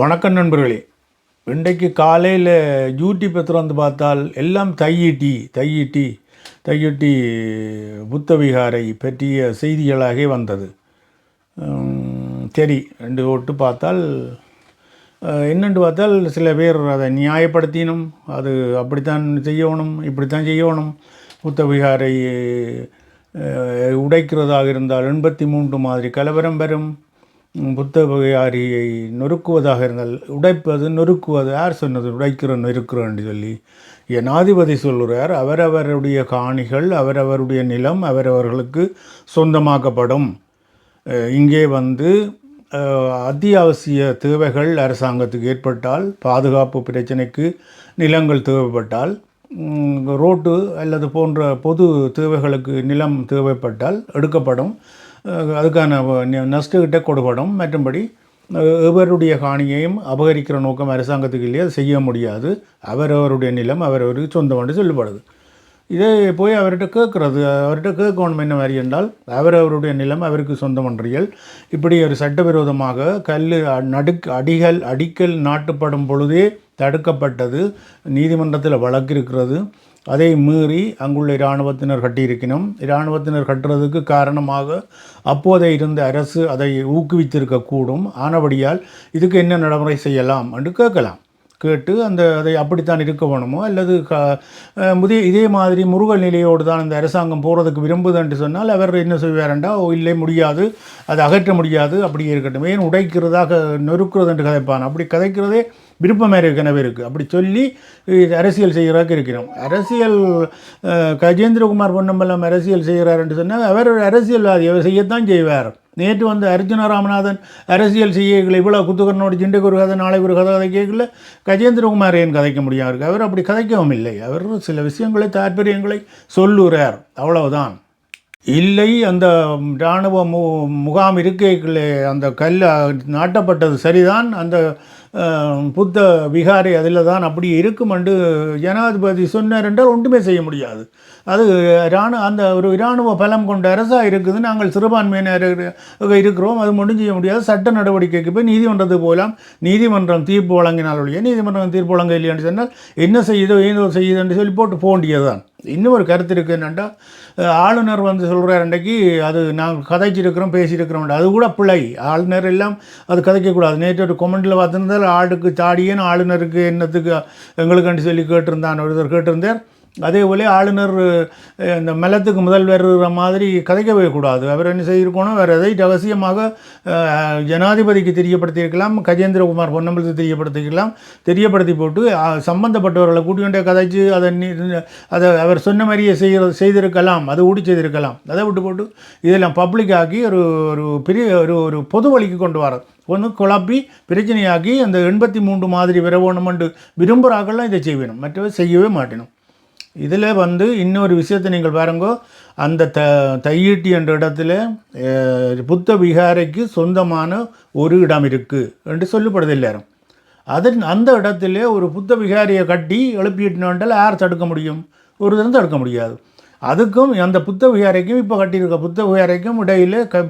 வணக்கம் நண்பர்களே. இன்றைக்கு காலையில் யூடியூப்பை திறந்து பார்த்தால் எல்லாம் தையீட்டி தையீட்டி தையீட்டி புத்த விகாரை பற்றிய செய்திகளாக வந்தது. சரி ரெண்டு ஓட்டு பார்த்தால் என்னென்று பார்த்தால் சில பேர் அதை நியாயப்படுத்தினும் அது அப்படித்தான் செய்யணும் இப்படித்தான் செய்யணும். புத்த விகாரை உடைக்கிறதாக இருந்தால் எண்பத்தி மூன்று மாதிரி கலவரம் வரும். புத்த விகாரியை நொறுக்குவதாக இருந்தால் உடைப்பது நொறுக்குவது. யார் சொன்னது? உடைக்கிறோம் நொறுக்கிறோன்னு சொல்லி. ஜனாதிபதி சொல்கிறார் அவரவருடைய காணிகள் அவரவருடைய நிலம் அவரவர்களுக்கு சொந்தமாக்கப்படும். இங்கே வந்து அத்தியாவசிய தேவைகள் அரசாங்கத்துக்கு ஏற்பட்டால் பாதுகாப்பு பிரச்சனைக்கு நிலங்கள் தேவைப்பட்டால் ரோட்டு அல்லது போன்ற பொது தேவைகளுக்கு நிலம் தேவைப்பட்டால் எடுக்கப்படும். அதுக்கான நஷ்டகிட்ட கொடுப்படும் மற்றும்படி இவருடைய எவருடைய காணியையும் அபகரிக்கிற நோக்கம் அரசாங்கத்துக்கு இல்லையே அது செய்ய முடியாது. அவரவருடைய நிலம் அவரவருக்கு சொந்தம் என்று சொல்லப்படுது இதை போய் அவர்கிட்ட கேட்குறது. அவர்கிட்ட கேட்கணும் என்ன மாதிரி என்றால் அவர் அவருடைய நிலம் அவருக்கு சொந்தமன்றியல். இப்படி ஒரு சட்டவிரோதமாக கல் நடுக் அடிகள் அடிக்கல் நாட்டுப்படும் பொழுதே தடுக்கப்பட்டது. நீதிமன்றத்தில் வழக்கு இருக்கிறது. அதை மீறி அங்குள்ள இராணுவத்தினர் கட்டியிருக்கணும். இராணுவத்தினர் கட்டுறதுக்கு காரணமாக அப்போதே இருந்த அரசு அதை ஊக்குவித்திருக்கக்கூடும். ஆனபடியால் இதுக்கு என்ன நடைமுறை செய்யலாம் என்று கேட்கலாம். கேட்டு அந்த அதை அப்படித்தான் இருக்க வேணுமோ? அல்லது க முதிய இதே மாதிரி முருகல் நிலையோடு தான் இந்த அரசாங்கம் போகிறதுக்கு விரும்புது என்று சொன்னால் அவர் என்ன செய்வாரண்டா? ஓ இல்லை முடியாது. அதை அகற்ற முடியாது. அப்படியே இருக்கட்டும். ஏன் உடைக்கிறதாக நொறுக்கிறது என்று கதைப்பான். அப்படி கதைக்கிறதே விருப்பம் ஏற்கனவே இருக்குது அப்படி சொல்லி அரசியல் செய்கிறாக்கு இருக்கிறோம். அரசியல் கஜேந்திரகுமார் பொன்னம்பலம் அரசியல் செய்கிறாருன்னு சொன்னால் அவர் ஒரு அரசியல்வாதி. அவர் செய்யத்தான் செய்வார். நேற்று வந்து அர்ஜுன ராமநாதன் அரசியல் செய்யல இவ்வளோ குத்துக்கரனோட சிண்டைக்கு ஒரு கதை நாளை ஒரு கதை கதை கேட்கல கஜேந்திரகுமார் ஏன் கதைக்க முடியாது? அவருக்கு அவர் அப்படி கதைக்கவும் இல்லை. அவர் சில விஷயங்களை தாற்பயங்களை சொல்லுறார். அவ்வளவுதான். இல்லை அந்த இராணுவ மு முகாம் இருக்கைகளே அந்த கல் நாட்டப்பட்டது சரிதான். அந்த புத்த விகாரை அதில் தான் அப்படி இருக்கும் என்று ஜனாதிபதி சொன்னார் என்றால் ஒன்றுமே செய்ய முடியாது. அது இராணு அந்த ஒரு இராணுவ பலம் கொண்ட அரசாக இருக்குது. நாங்கள் சிறுபான்மையினர் இருக்கிறோம். அது மட்டும் செய்ய முடியாது. சட்ட நடவடிக்கைக்கு போய் நீதிமன்றத்துக்கு போகலாம் நீதிமன்றம் தீர்ப்பு வழங்கினால் ஒழிய நீதிமன்றம் தீர்ப்பு வழங்க இல்லையான்னு சொன்னால் என்ன செய்யுதோ ஏதோ செய்யுதுன்னு சொல்லி போட்டு போக வேண்டியதுதான். இன்னும் ஒரு கருத்து இருக்குது என்னென்னா ஆளுநர் வந்து சொல்கிறார் அன்றைக்கு அது நாங்கள் கதைச்சிருக்கிறோம் பேசியிருக்கிறோம் அது கூட பிழை. ஆளுநர் எல்லாம் அது கதைக்கக்கூடாது. நேற்று ஒரு கொமெண்டில் பார்த்துருந்தால் ஆளுக்கு தாடியேன்னு ஆளுநருக்கு என்னத்துக்கு எங்களுக்குன்னு சொல்லி கேட்டிருந்தான். ஒருத்தர் கேட்டிருந்தார். அதே போல ஆளுநர் இந்த மெல்லத்துக்கு முதல்வர் மாதிரி கதைக்கவே கூடாது. அவர் என்ன செய்திருக்கணும்? வேறு எதை ரகசியமாக ஜனாதிபதிக்கு தெரியப்படுத்தியிருக்கலாம் கஜேந்திரகுமார் பொன்னம்பலத்துக்கு தெரியப்படுத்திக்கலாம் தெரியப்படுத்தி போட்டு சம்பந்தப்பட்டவர்களை கூட்டிக்கொண்டே கதைச்சு அதை நீ- அதை அவர் சொன்ன மாதிரியே செய்கிற செய்திருக்கலாம் அதை ஊடி செய்திருக்கலாம். அதை விட்டு போட்டு இதெல்லாம் பப்ளிக் ஆக்கி ஒரு ஒரு பெரிய ஒரு ஒரு பொது வழிக்கு கொண்டு வர. ஒன்று குழப்பி பிரச்சனையாக்கி அந்த எண்பத்தி மூன்று மாதிரி வர வேணுமென்று விரும்புகிறாக்கள்லாம் இதை செய்வேணும். மற்றவை செய்யவே மாட்டேனும். இதில் வந்து இன்னொரு விஷயத்தை நீங்கள் பாருங்கோ. அந்த த தையீட்டி என்ற இடத்துல புத்த விகாரைக்கு சொந்தமான ஒரு இடம் இருக்குது என்று சொல்லப்படுது எல்லாரும். அதன் அந்த இடத்துல ஒரு புத்த விகாரியை கட்டி எழுப்பிட்டுனாண்டால் யார் தடுக்க முடியும்? ஒரு தரம் தடுக்க முடியாது. அதுக்கும் அந்த புத்த விகாரைக்கும் இப்போ கட்டியிருக்க புத்த விகாரைக்கும் இடையில் க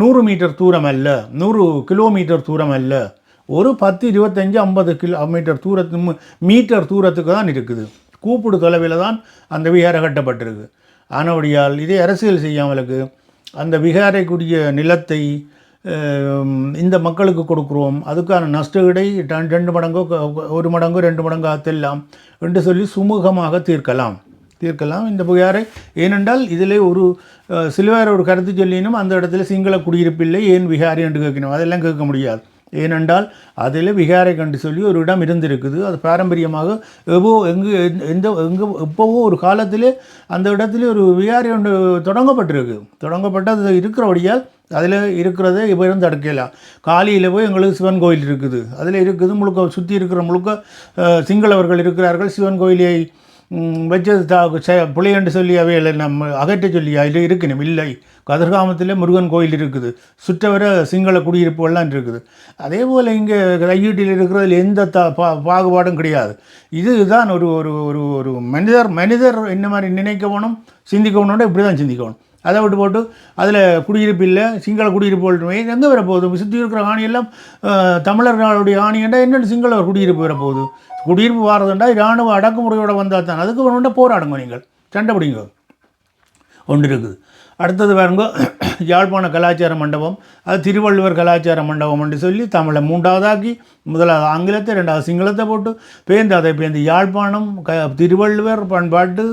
நூறு மீட்டர் தூரம் அல்ல நூறு கிலோமீட்டர் தூரம் அல்ல. ஒரு பத்து இருபத்தஞ்சு ஐம்பது கிலோ மீட்டர் தூரத்து மீட்டர் தூரத்துக்கு தான் இருக்குது. கூப்பிடு தொலைவில் தான் அந்த விகாரம் கட்டப்பட்டிருக்கு. ஆனபடியால் இதே அரசியல் செய்யாமலுக்கு அந்த விகாரைக்குரிய நிலத்தை இந்த மக்களுக்கு கொடுக்குறோம். அதுக்கான நஷ்டஈடை டன் ரெண்டு மடங்கோ ஒரு மடங்கோ ரெண்டு மடங்கோ ஆத்தெல்லாம் என்று சொல்லி சுமூகமாக தீர்க்கலாம். தீர்க்கலாம் இந்த புகாரை ஏனென்றால் இதில் ஒரு அஹ், சிலுவார் ஒரு கருத்து சொல்லினும் அந்த இடத்துல சிங்கள குடியிருப்பில்லை ஏன் விகாரி என்று கேட்கணும். அதெல்லாம் கேட்க முடியாது. ஏனென்றால் அதில் விகாரை கண்டு சொல்லி ஒரு இடம் இருந்திருக்குது. அது பாரம்பரியமாக எவ்வளோ எங்கு எந்த- எந்த எங்கே எப்போவோ ஒரு காலத்திலே அந்த இடத்துல ஒரு விகாரி ஒன்று தொடங்கப்பட்டிருக்கு. தொடங்கப்பட்டு இருக்கிறபடியால் அதில் இருக்கிறத இவரும் தடுக்கலாம் காலியில் போய் எங்களுக்கு சிவன் கோயில் இருக்குது. அதில் இருக்குது முழுக்க சுற்றி இருக்கிற முழுக்க சிங்களவர்கள் இருக்கிறார்கள். சிவன் கோயிலை வச்சது தா செ- சொல்லி அவையில் நம்ம அகற்ற சொல்லி அதில் இருக்கணும் இல்லை. கதிர்காமத்தில் முருகன் கோயில் இருக்குது. சுற்றவர சிங்கள குடியிருப்புகள்லாம் இருக்குது. அதே போல் இங்கே ஐயூட்டியில் இருக்கிறதுல எந்த த பா பாகுபாடும் கிடையாது. இதுதான் ஒரு ஒரு ஒரு ஒரு மனிதர் மனிதர் என்ன மாதிரி நினைக்கணும் சிந்திக்கணும்னா இப்படி தான் சிந்திக்கணும். அதை விட்டு போட்டு அதில் குடியிருப்பு இல்லை சிங்கள குடியிருப்பு போட்டுமே எங்கே வரப்போகுது? போகுது சுற்றி இருக்கிற ஆணியெல்லாம் அஹ், தமிழர்களுடைய ஆணியண்டா என்னென்ன சிங்கள குடியிருப்பு வரப்போகுது? குடியிருப்பு வாரதுண்டா இராணுவ அடக்குமுறையோடு வந்தால் தான் அதுக்கு வேணுண்டா போராடுங்க நீங்கள். சண்டை பிடிங்க ஒன்று இருக்குது. அடுத்தது பாருங்க யாழ்ப்பாண கலாச்சார மண்டபம் அது திருவள்ளுவர் கலாச்சார மண்டபம் என்று சொல்லி தமிழை மூன்றாவதாக்கி முதலாவது ஆங்கிலத்தை ரெண்டாவது சிங்களத்தை போட்டு பேர்ந்து அதை பேர்ந்து யாழ்ப்பாணம் க திருவள்ளுவர் பண்பாட்டு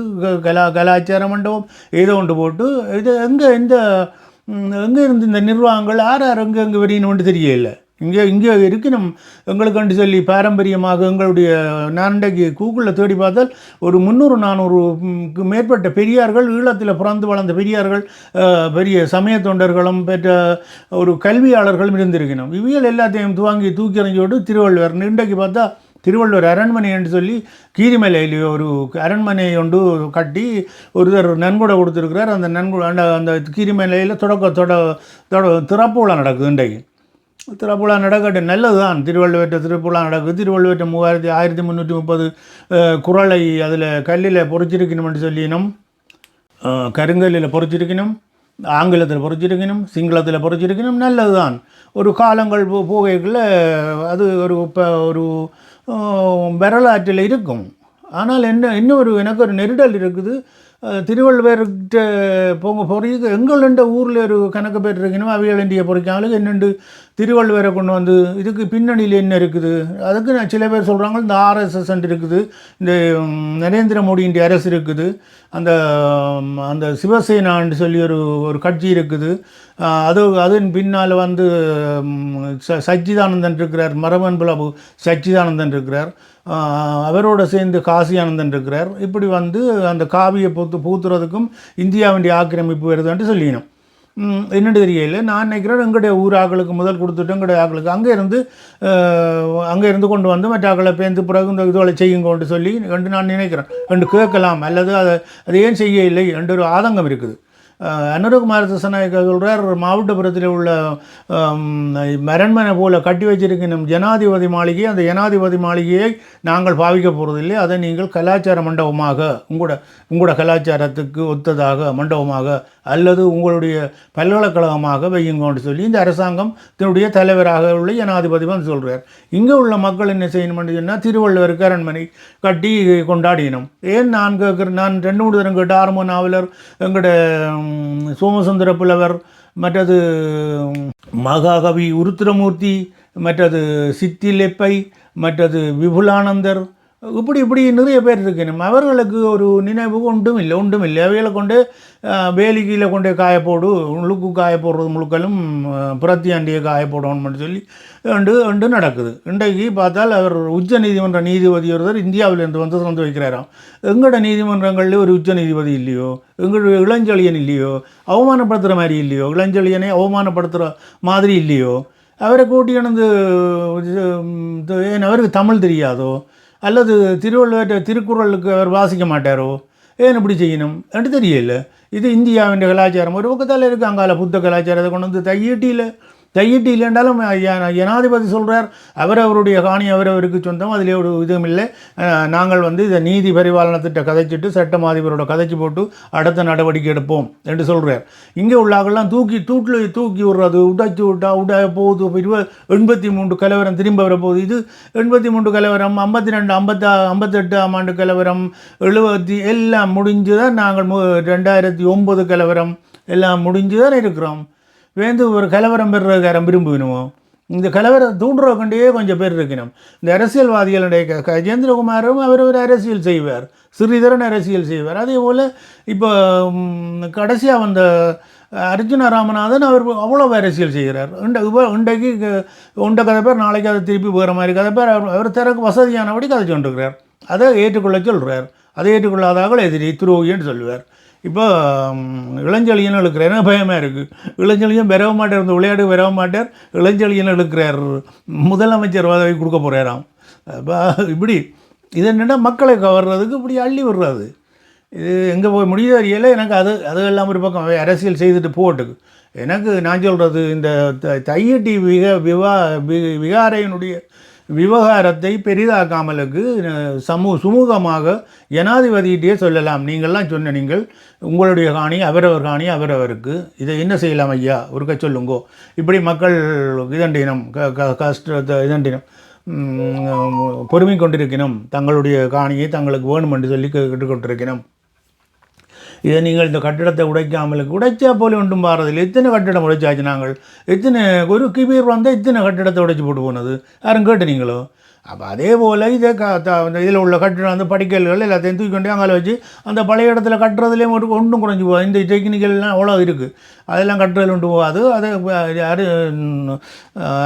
கலா கலாச்சார மண்டபம் ஏதோ ஒன்று போட்டு இது எங்கே இந்த எங்கே இருந்து இந்த நிர்வாகங்கள் யார் யார் எங்கே எங்கே வரீங்கன்னு தெரியல. இங்கே இங்கே இருக்கணும் எங்களுக்குண்டு சொல்லி பாரம்பரியமாக எங்களுடைய நான் இன்றைக்கு கூகுளில் தேடி பார்த்தால் ஒரு முந்நூறு நானூறுக்கு மேற்பட்ட பெரியார்கள் ஈழத்தில் பிறந்து வளர்ந்த பெரியார்கள் பெரிய சமய தொண்டர்களும் பெற்ற ஒரு கல்வியாளர்களும் இருந்திருக்கணும் இவியல் எல்லாத்தையும் துவாங்கி தூக்கி எறிஞ்சோடு திருவள்ளுவர் இன்றைக்கு பார்த்தா திருவள்ளுவர் அரண்மனை என்று சொல்லி கீரிமலையில் ஒரு அரண்மனை ஒன்று கட்டி ஒருத்தர் நன்கொடை கொடுத்துருக்கிறார். அந்த நன்கொடை அந்த அந்த கீரிமலையில் தொடக்க தொட தொட திறப்பு விழா நடக்குது இன்றைக்கு. திருப்புழா நடக்கட்டும் நல்லது தான் திருவள்ளுவர்கிட்ட திருப்புழா நடக்குது. திருவள்ளுவர்கிட்ட மூவாயிரத்தி ஆயிரத்தி முந்நூற்றி முப்பது குரலை அதில் கல்லில் பொறிச்சிருக்கணும்னு சொல்லினோம் கருங்கல்லில் பொறிச்சிருக்கணும் ஆங்கிலத்தில் பொறிச்சிருக்கணும் சிங்களத்தில் பொறிச்சிருக்கணும். நல்லது தான் ஒரு காலங்கள் போ போகைக்குள்ள அது ஒரு இப்போ ஒரு வரலாற்றில் இருக்கும். ஆனால் என்ன இன்னொரு எனக்கு ஒரு நெருடல் இருக்குது. திருவள்ளுவர்கிட்ட போங்க பொறிக்கு எங்களுண்ட ஊரில் ஒரு கணக்கு பேர் இருக்கணும் அவியலண்டியை இந்திய பொறிக்காங்களுக்கு என்னென்று திருவள்ளுவரை கொண்டு வந்து இதுக்கு பின்னணியில் என்ன இருக்குது? அதுக்கு நான் சில பேர் சொல்கிறாங்க இந்த ஆர்எஸ்எஸ் இருக்குது. இந்த நரேந்திர மோடியின் அரசு இருக்குது. அந்த அந்த சிவசேனான்னு சொல்லி ஒரு ஒரு கட்சி இருக்குது. அது அதன் பின்னால் வந்து ச சச்சிதானந்தன் இருக்கிறார். மரபன் சச்சிதானந்தன் இருக்கிறார். அவரோடு சேர்ந்து காசி ஆனந்தன் இருக்கிறார். இப்படி வந்து அந்த காவியை பூத்து பூத்துறதுக்கும் இந்தியாவுடைய ஆக்கிரமிப்பு வருதுன்ட்டு சொல்லினோம். என்னென்னு தெரியல. நான் நினைக்கிறேன் எங்களுடைய ஊர் ஆக்களுக்கு முதல் கொடுத்துட்டு எங்களுடைய ஆக்களுக்கு அங்கே இருந்து அங்கே இருந்து கொண்டு வந்து மற்ற ஆக்களை பேர்ந்து பிறகு இந்த இதுகளை செய்யுங்கன்னு சொல்லி என்று நான் நினைக்கிறேன். என்று கேட்கலாம். அல்லது அதை அதை ஏன் செய்ய இல்லை என்ற ஒரு ஆதங்கம் இருக்குது. அனுரகுமார் திசநாயக்க சொல்கிறார் மாவட்டபுரத்தில் உள்ள மரண்மனை அரண்மனை போல கட்டி வச்சிருக்கணும் ஜனாதிபதி மாளிகை அந்த ஜனாதிபதி மாளிகையை நாங்கள் பாவிக்க போகிறதில்லை அதை நீங்கள் கலாச்சார மண்டபமாக உங்களோட உங்களோட கலாச்சாரத்துக்கு ஒத்ததாக மண்டபமாக அல்லது உங்களுடைய பல்கலைக்கழகமாக வையுங்கன்னு சொல்லி இந்த அரசாங்கம் தன்னுடைய தலைவராக உள்ள ஜனாதிபதி வந்து சொல்கிறார் இங்கே உள்ள மக்கள் என்ன செய்யணும்னு சொன்னால் திருவள்ளுவருக்கு அரண்மனை கட்டி கொண்டாடினோம். ஏன் நான் கேட்குறேன் நான் ரெண்டு மூணு தரம் கேட்ட ஆரம்ப நாவலர் எங்கள்கிட்ட சோமசுந்தர புலவர் மற்றது மகாகவி உருத்திரமூர்த்தி மற்றது சித்திலெப்பை மற்றது விபுலானந்தர் இப்படி இப்படி நிறைய பேர் இருக்கணும் அவர்களுக்கு ஒரு நினைவு ஒன்றும் இல்லை ஒன்றும் இல்லை. அவைகளை கொண்டு அஹ், வேலி கீழே கொண்டு காய போடு முழுக்கு காய போடுறது முழுக்கலும் அஹ், புறத்தியாண்டியை காய போடணும்னு சொல்லி ரெண்டு ரெண்டு நடக்குது. இன்றைக்கு பார்த்தால் அவர் உச்ச நீதிமன்ற நீதிபதி ஒருவர் இந்தியாவிலிருந்து வந்து திறந்து வைக்கிறாராம். எங்களோட நீதிமன்றங்களில் ஒரு உச்ச நீதிபதி இல்லையோ எங்களுடைய இளஞ்செழியன் இல்லையோ அவமானப்படுத்துகிற மாதிரி இல்லையோ இளஞ்செழியனை அவமானப்படுத்துகிற மாதிரி இல்லையோ அவரை கூட்டி வந்து ஏன் அவருக்கு தமிழ் தெரியாதோ அல்லது திருவள்ளுவர் திருக்குறளுக்கு அவர் வாசிக்க மாட்டாரோ? ஏன் இப்படி செய்யணும்? என்று தெரியல. இது இந்தியாவின் கலாச்சாரம். ஒரு பக்கத்தால் இருக்குது அங்கால புத்த கலாச்சாரத்தை கொண்டு வந்து தையீட்டியில் தையிட்டு இல்லைன்றாலும் ஜனாதிபதி சொல்கிறார் அவர் அவருடைய காணி அவரவருக்கு சொந்தம் அதில் ஒரு இதுவும் இல்லை. நாங்கள் வந்து இதை நீதி பரிபாலனத்திட்ட கதைச்சிட்டு சட்டம் அதிபரோட கதைச்சி போட்டு அடுத்த நடவடிக்கை எடுப்போம் என்று சொல்கிறார் இங்கே உள்ளாக்கெல்லாம் தூக்கி தூட்டில் தூக்கி விடுறது உடைச்சி விட்டா உட போகுது இப்ப எண்பத்தி மூன்று கலவரம் திரும்ப வர போகுது. இது எண்பத்தி மூன்று கலவரம் ஐம்பத்தி ரெண்டு ஐம்பத்தா ஐம்பத்தெட்டாம் ஆண்டு கலவரம் எழுபத்தி எல்லாம் முடிஞ்சு தான் நாங்கள் மு ரெண்டாயிரத்தி ஒம்பது கலவரம் எல்லாம் முடிஞ்சு தான் இருக்கிறோம். வேந்து ஒரு கலவரம் பெறுறதுக்காரன் விரும்புவினுவோம் இந்த கலவரம் தூண்டுறவங்கண்டே கொஞ்சம் பேர் இருக்கணும் இந்த அரசியல்வாதிகளுடைய க- கஜேந்திரகுமாரும் அவர் ஒரு அரசியல் செய்வார். சிறிதரன் அரசியல் செய்வார். அதே போல் இப்போ கடைசியாக வந்த அர்ஜுன ராமநாதன் அவர் அவ்வளோ அரசியல் செய்கிறார். இண்ட இப்போ இன்றைக்கு உண்ட கதை பேர் நாளைக்கு அதை திருப்பி போகிற மாதிரி கதை பேர் அவர் அவர் திறக்கு வசதியானபடி கதை சொல்லிருக்கிறார் அதை ஏற்றுக்கொள்ள சொல்கிறார் அதை ஏற்றுக்கொள்ளாதார்கள் எதிரி துரோகின்னு சொல்லுவார். இப்போ ம், இளஞ்செழியன் இழுக்கிறார். எனக்கு பயமாக இருக்குது இளஞ்செழியன் பெறவ மாட்டார் இந்த விளையாட்டு பெறவ மாட்டார். இளஞ்செழியன் இழுக்கிறார். முதலமைச்சர் பதவி கொடுக்க போகிறாராம் இப்போ இப்படி இது என்னென்னா மக்களை கவர்றதுக்கு இப்படி அள்ளி விடுறது. இது எங்கே போய் முடியுதோ அறியல எனக்கு அது அது எல்லாம் ஒரு பக்கம் அரசியல் செய்துட்டு போட்டுக்கு. எனக்கு நான் சொல்கிறது இந்த த- தையட்டி விக விவா வி விகாரையினுடைய விவகாரத்தை பெரிதாக்காமலுக்கு சமூக சமூ சுமூகமாக ஜனாதிபதியிட்டே சொல்லலாம். நீங்கள்லாம் சொன்ன நீங்கள் உங்களுடைய காணி அவரவர் காணி அவரவருக்கு. இதை என்ன செய்யலாம் ஐயா? ஒருக்க சொல்லுங்கோ. இப்படி மக்கள் இதண்டினம் க க கஷ்டத்தை இதண்டினம் பொறுமை கொண்டிருக்கணும். தங்களுடைய காணியை தங்களுக்கு வேணும் என்று சொல்லி கேட்டுக்கொண்டிருக்கணும் இதை நீங்கள் இந்த கட்டிடத்தை உடைக்காமல் உடைச்சா போல ஒன்றும் பாரதில்லை இத்தனை கட்டிடம் உடைச்சாச்சு நாங்கள். இத்தனை ஒரு கிபீர் வந்தால் இத்தனை கட்டிடத்தை உடைச்சி போட்டு போனது. யாரும் கேட்டுனீங்களோ அப்போ அதே போல் இதை க இதில் உள்ள கட்டிடம் அந்த படிக்கல்கள் எல்லாத்தையும் தூக்கி கொண்டு அங்கே வச்சு அந்த பழைய இடத்துல கட்டுறதுலேயும் ஒரு ஒன்றும் குறைஞ்சி போகாது. இந்த டெக்னிக்கல்லாம் அவ்வளோ இருக்குது அதெல்லாம் கட்டுறதுல கொண்டு போகாது. அதை யார்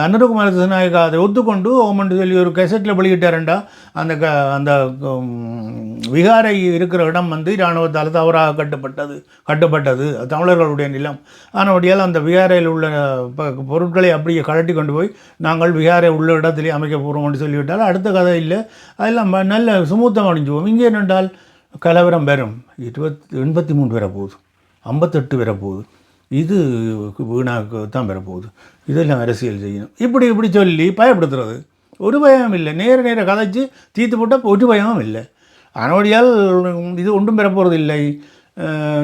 அனுரகுமார நாயக்கா அதை ஒத்துக்கொண்டு ஓமன் சொல்லி ஒரு கெசட்டில் வெளியிட்டாரண்டா. அந்த க அந்த விகாரை இருக்கிற இடம் வந்து இராணுவத்தால் தவறாக கட்டப்பட்டது கட்டப்பட்டது. தமிழர்களுடைய நிலம். ஆனபடியால் அந்த விகாரையில் உள்ள ப- பொருட்களை அப்படியே கழட்டி கொண்டு போய் நாங்கள் விகாரை உள்ள இடத்திலே அமைக்க போகிறோம்னு சொல்லிவிட்டால் அடுத்த கதை இல்லை. அதெல்லாம் நல்ல சுமூத்தம் அடைஞ்சுவோம் இங்கே என்னென்றால் கலவரம் வரும். இருபத்தி எண்பத்தி மூணு வர போகுது. ஐம்பத்தெட்டு வர போகுது. இது வீணாக்கு தான் வரப்போகுது இதெல்லாம் அரசியல் செய்யணும். இப்படி இப்படி சொல்லி பயப்படுத்துறது. ஒரு பயம் இல்லை. நேர நேர கதைச்சு தீர்த்து போட்டால் ஒரு பயமும் இல்லை. அனோடியால் இது ஒன்றும் பெறப்போகிறது இல்லை.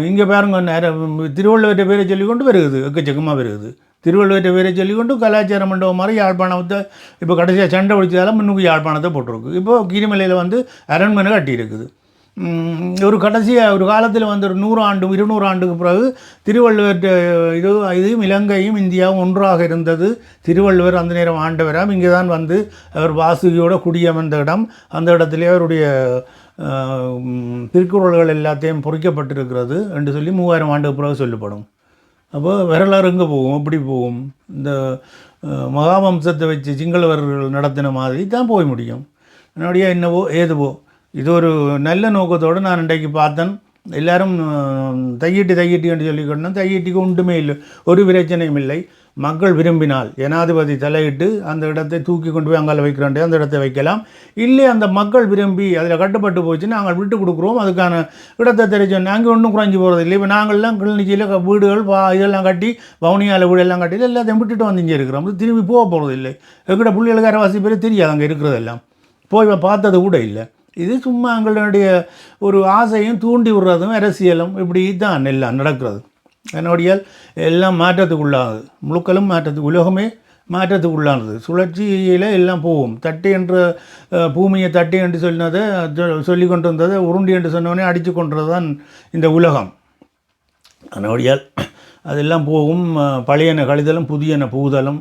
இங்கே பாருங்க நேரம் திருவள்ளுவர்கிட்ட பேரை சொல்லி கொண்டு வருகுது எக்கச்சக்கமாக வருகுது திருவள்ளுவர்கிட்ட பேரை சொல்லிக்கொண்டு கலாச்சார மண்டபம் மாதிரி யாழ்ப்பாணத்தை இப்போ கடைசியாக சண்டை பிடிச்சதால முன்னுக்கு யாழ்ப்பாணத்தை போட்டிருக்கு. இப்போ கீரிமலையில் வந்து அரண்மனை கட்டியிருக்குது. ஒரு கடைசியாக ஒரு காலத்தில் வந்து ஒரு நூறு ஆண்டு இருநூறு ஆண்டுக்கு பிறகு திருவள்ளுவர் இது இதையும் இலங்கையும் இந்தியாவும் ஒன்றாக இருந்தது. திருவள்ளுவர் அந்த நேரம் ஆண்டவராம் இங்கே தான் வந்து அவர் வாசுகியோட குடியமர்ந்த இடம். அந்த இடத்திலே அவருடைய திருக்குறள்கள் எல்லாத்தையும் பொறிக்கப்பட்டிருக்கிறது என்று சொல்லி மூவாயிரம் ஆண்டுக்கு பிறகு சொல்லப்படும். அப்போ வரலாறு எங்கே போகும்? எப்படி போகும்? இந்த மகாவம்சத்தை வச்சு சிங்களவர்கள் நடத்தின மாதிரி தான் போய் முடியும். என்னுடைய என்னவோ ஏதுவோ. இது ஒரு நல்ல நோக்கத்தோடு நான் இன்றைக்கு பார்த்தேன். எல்லாரும் தையிட்டு தையிட்டு என்று சொல்லிக்கொண்டோம் தையிட்டிக்கு ஒன்றுமே இல்லை. ஒரு பிரச்சனையும் இல்லை. மக்கள் விரும்பினால் ஜனாதிபதி தலையிட்டு அந்த இடத்தை தூக்கி கொண்டு போய் அங்கால வைக்கிறோம் அந்த இடத்தை வைக்கலாம். இல்லை அந்த மக்கள் விரும்பி அதில் கட்டுப்பட்டு போச்சுன்னா நாங்கள் விட்டு கொடுக்குறோம். அதுக்கான இடத்தை தெரிஞ்சோம் நாங்கள் ஒன்றும் குறைஞ்சி போகிறது இல்லை. இப்போ நாங்கள்லாம் கிளினிச்சியில் வீடுகள் வா இதெல்லாம் கட்டி வவுனியாவில் வீடெல்லாம் கட்டி எல்லாத்தையும் விட்டுட்டு வந்து இங்கே இருக்கிறோம். திரும்பி போக போகிறது இல்லை. எங்கள்கிட்ட பிள்ளைகளுக்கு அரைவாசி பேர் தெரியாது அங்கே இருக்கிறதெல்லாம். போய் பார்த்தது கூட இல்லை. இது சும்மா எங்களுடைய ஒரு ஆசையும் தூண்டி விடுறதும் அரசியலும் இப்படி தான் எல்லாம் நடக்கிறது. என்னுடைய எல்லாம் மாற்றத்துக்குள்ளாகுது முழுக்களும் மாற்றத்துக்கு உலகமே மாற்றத்துக்குள்ளானது. சுழற்சியில் எல்லாம் போகும். தட்டு என்ற பூமியை தட்டு என்று சொன்னதை சொல்லி கொண்டு வந்ததை உருண்டி என்று சொன்னோடனே அடித்து கொண்டது தான் இந்த உலகம். அதனுடையால் அதெல்லாம் போகும். பழையன கழிதலும் புதியன புகுதலும்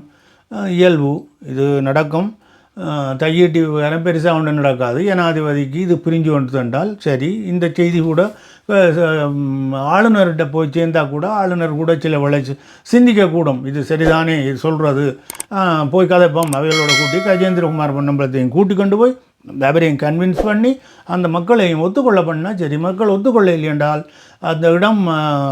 இயல்பு. இது நடக்கும். தையீட்டி வேற பெருசாக ஒன்றும் நடக்காது. ஜனாதிபதிக்கு இது பிரிஞ்சு கொண்டு தந்தால் சரி. இந்த செய்தி கூட ஆளுநர்கிட்ட போய் சேர்ந்தா கூட ஆளுநர் கூட சில விளைச்சு சிந்திக்கக்கூடும். இது சரிதானே இது சொல்கிறது போய் கதைப்போம். அவைகளோட கூட்டி கஜேந்திரகுமார் பொன்னம்பலத்தையும் கூட்டி கொண்டு போய் வியாபாரியும் கன்வின்ஸ் பண்ணி அந்த மக்களையும் ஒத்துக்கொள்ள பண்ணால் சரி மக்கள் ஒத்துக்கொள்ள இல்லையென்றால் அந்த இடம்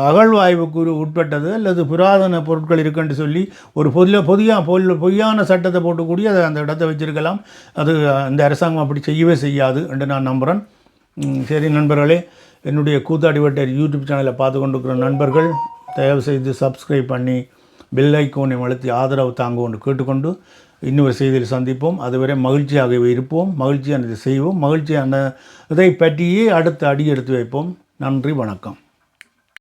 அகழ்வாய்வுக்கு உட்பட்டது அல்லது புராதன பொருட்கள் இருக்குன்னு சொல்லி ஒரு பொதுல பொதியா பொல் பொய்யான சட்டத்தை போட்டுக்கூடிய அதை அந்த இடத்தை வச்சிருக்கலாம். அது அந்த இந்த அரசாங்கம் அப்படி செய்யவே செய்யாது என்று நான் நம்புகிறேன் சரி நண்பர்களே என்னுடைய கூத்தாடி வட்டர் யூடியூப் சேனலை பார்த்து கொண்டிருக்கிற நண்பர்கள் தயவு செய்து சப்ஸ்கிரைப் பண்ணி பெல் ஐக்கோனை வளர்த்தி ஆதரவு தாங்குவோம் கேட்டுக்கொண்டு இன்னொரு செய்தியில் சந்திப்போம். அதுவரை மகிழ்ச்சியாகவே இருப்போம். மகிழ்ச்சியானதை செய்வோம். மகிழ்ச்சியான இதை பற்றியே அடுத்த அடி எடுத்து வைப்போம். நன்றி வணக்கம்.